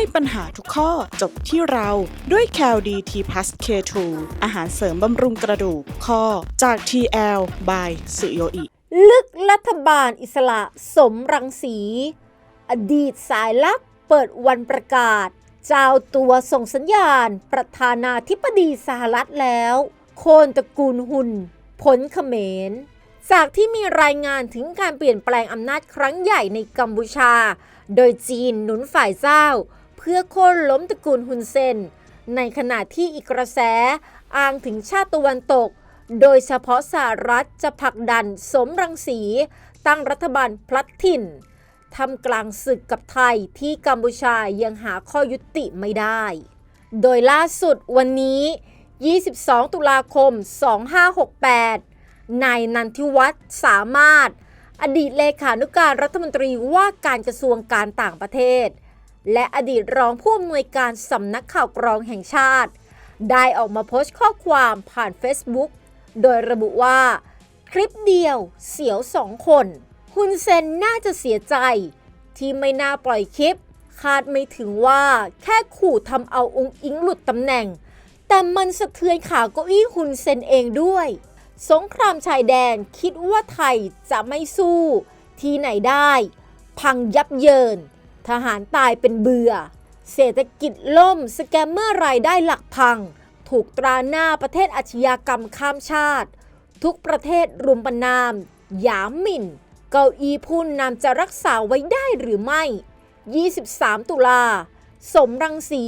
ให้ปัญหาทุกข้อจบที่เราด้วย c a l d t p l u s K2 อาหารเสริมบำรุงกระดูกข้อจาก TL by สุโยอิ ลึกรัฐบาลอิสระสมรังสี อดีตสายลับเปิดวันประกาศ เจ้าตัวส่งสัญญาณ ประธานาธิบดีสหรัฐแล้ว โคนตระกูลหุนผลเขมร จากที่มีรายงานถึงการเปลี่ยนแปลงอำนาจครั้งใหญ่ในกัมพูชา โดยจีนหนุนฝ่ายเจ้า เพื่อโค่นล้มตระกูลฮุนเซน ในขณะที่อีกกระแสอ้างถึงชาติตะวันตก โดยเฉพาะสหรัฐจะผลักดันสมรังสี ตั้งรัฐบาลพลัดถิ่นทำกลางศึกกับไทยที่กัมพูชายังหาข้อยุติไม่ได้ โดยล่าสุดวันนี้ 22 ตุลาคม 2568 นายนันทิวัฒน์สามารถ อดีตเลขานุการรัฐมนตรีว่าการกระทรวงการต่างประเทศ และอดีตรองผู้อำนวยการสำนักข่าวกรองแห่งชาติ ได้ออกมาโพสต์ข้อความผ่าน Facebook โดยระบุว่า คลิปเดียวเสียวสองคนฮุนเซนน่าจะเสียใจ ที่ไม่น่าปล่อยคลิป คาดไม่ถึงว่าแค่ขู่ทำเอาองค์อิงหลุดตำแหน่ง แต่มันสะเทือนขาเก้าอี้ฮุนเซนเองด้วย สงครามชายแดนคิดว่าไทยจะไม่สู้ ที่ไหนได้ พังยับเยิน ทหารตายเป็นเบื่อ เศรษฐกิจล่ม สแกมเมอร์รายได้หลักพัง ถูกตราหน้าประเทศอาชญากรรมข้ามชาติ ทุกประเทศรุมประนามหยามหมิ่น เก้าอี้ผู้นำจะรักษาไว้ได้หรือไม่ 23 ตุลา สมรังสี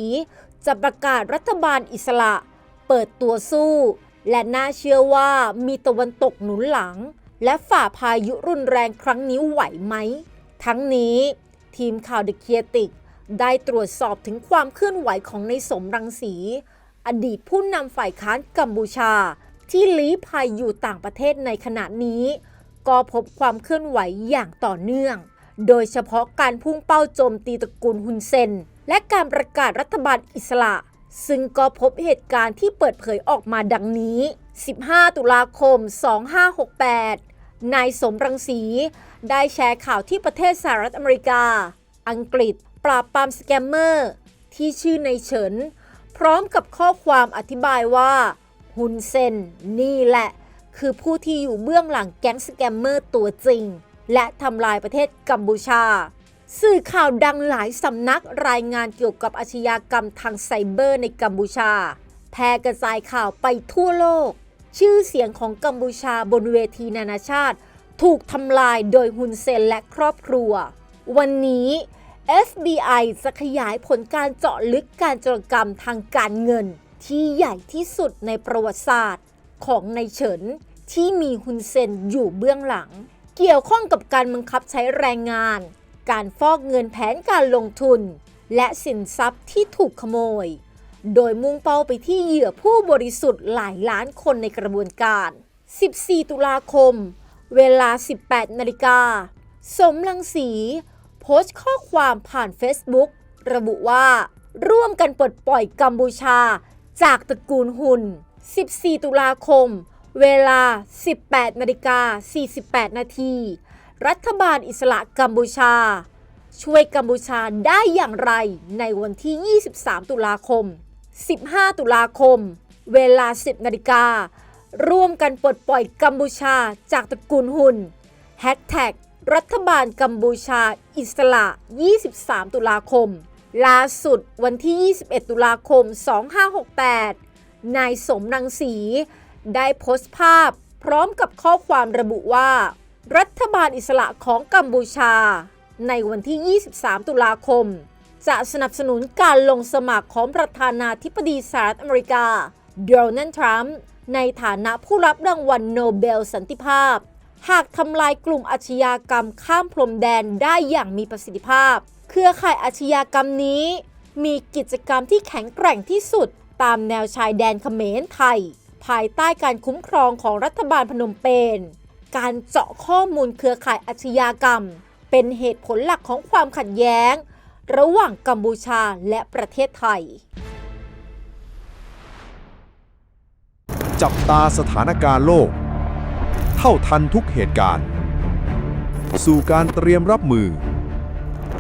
จะประกาศรัฐบาลอิสระ เปิดตัวสู้ และน่าเชื่อว่ามีตะวันตกหนุนหลัง และฝ่าพายุรุนแรงครั้งนี้ไหวไหม ทั้งนี้ ทีมข่าวเดอะเคียติกได้ตรวจสอบถึงความเคลื่อนไหวของในสมรังสี อดีตผู้นำฝ่ายค้านกัมพูชา ที่ลี้ภัยอยู่ต่างประเทศในขณะนี้ ก็พบความเคลื่อนไหวอย่างต่อเนื่อง โดยเฉพาะการพุ่งเป้าโจมตีตระกูลฮุนเซน และการประกาศรัฐบาลอิสระ ซึ่งก็พบเหตุการณ์ที่เปิดเผยออกมาดังนี้ 15 ตุลาคม 2568 นายสมรังสี ได้แชร์ข่าวที่ประเทศสหรัฐอเมริกา อังกฤษ ปราบปรามสแกมเมอร์ ที่ชื่อในเฉิน พร้อมกับข้อความอธิบายว่าฮุนเซนนี่แหละ คือผู้ที่อยู่เบื้องหลังแก๊งสแกมเมอร์ตัวจริง และทำลายประเทศกัมพูชา สื่อข่าวดังหลายสำนักรายงานเกี่ยวกับอาชญากรรมทางไซเบอร์ในกัมพูชา แพร่กระจายข่าวไปทั่วโลก ชื่อเสียงของกัมพูชาบนเวทีนานาชาติ ถูกทำลายโดยฮุนเซนและครอบครัว วันนี้ FBI จะขยายผลการเจาะลึกการจรกรรมทางการเงิน ที่ใหญ่ที่สุดในประวัติศาสตร์ ของในเฉินที่มีฮุนเซนอยู่เบื้องหลัง เกี่ยวข้องกับการบังคับใช้แรงงาน การฟอกเงินแผนการลงทุน และสินทรัพย์ที่ถูกขโมย โดยมุ่งเป้าไปที่เหยื่อผู้บริสุทธิ์หลายล้านคนในกระบวนการ 14 ตุลาคม เวลา 18 นาฬิกา สมรังสี โพสต์ข้อความผ่าน Facebook ระบุว่า ร่วมกันปลดปล่อยกัมพูชา จากตระกูลหุน 14 ตุลาคม เวลา 18 นาฬิกา 48 นาที รัฐบาลอิสระกัมพูชาช่วยกัมพูชาได้อย่างไรในวันที่ 23 ตุลาคม 15 ตุลาคม เวลา 10 นาฬิกา ร่วมกันปลดปล่อยกัมพูชาจากตระกูลหุนแฮชแท็กรัฐบาลกัมพูชาอิสระ 23 ตุลาคม ล่าสุดวันที่ 21 ตุลาคม 2568 นายสมรังสี ได้โพสต์ภาพพร้อมกับข้อความระบุว่า รัฐบาลอิสระของกัมพูชา ในวันที่ 23 ตุลาคม จะสนับสนุนการลงสมัครของประธานาธิบดีสหรัฐอเมริกาโดนัลด์ทรัมป์ในฐานะผู้รับรางวัลโนเบลสันติภาพ หากทำลายกลุ่มอาชญากรรมข้ามพรมแดนได้อย่างมีประสิทธิภาพ เครือข่ายอาชญากรรมนี้ มีกิจกรรมที่แข็งแกร่งที่สุด ตามแนวชายแดนเขมรไทย ภายใต้การคุ้มครองของรัฐบาลพนมเปญการเจาะข้อมูลเครือข่ายอาชญากรรม เป็นเหตุผลหลักของความขัดแย้ง ระหว่างกัมพูชาและประเทศไทย จับตาสถานการณ์โลก เท่าทันทุกเหตุการณ์ สู่การเตรียมรับมือ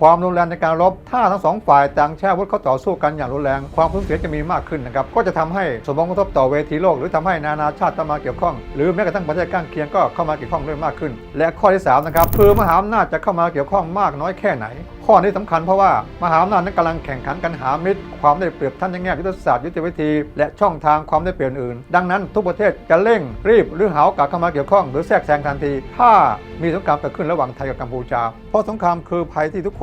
ความรุนแรงในการรบ ถ้าทั้งสองฝ่ายต่างใช้อาวุธเขาต่อสู้กันอย่างรุนแรง ความสูญเสียจะมีมากขึ้นนะครับ ก็จะทำให้สมองกระทบต่อเวทีโลก หรือทำให้นานาชาติต้องมาเกี่ยวข้อง หรือแม้กระทั่งประเทศข้างเคียงก็เข้ามาเกี่ยวข้องด้วยมากขึ้น และข้อที่สามนะครับคือมหาอำนาจจะเข้ามาเกี่ยวข้องมากน้อยแค่ไหน ข้อนี้สำคัญเพราะว่ามหาอำนาจนั้นกำลังแข่งขันกันหามิตร ความได้เปรียบท่านในแง่ยุทธศาสตร์ยุทธวิธี และช่องทางความได้เปรียบอื่น ดังนั้นทุกประเทศจะเร่งรีบหรือหาโอกาเข้ามาเกี่ยวข้อง หรือแทรกแซงทันที ถ้ามีสงครามเกิดขึ้นระหว่างไทยกับกัมพูชา เพราะสงครามคือภัยที่ทุกค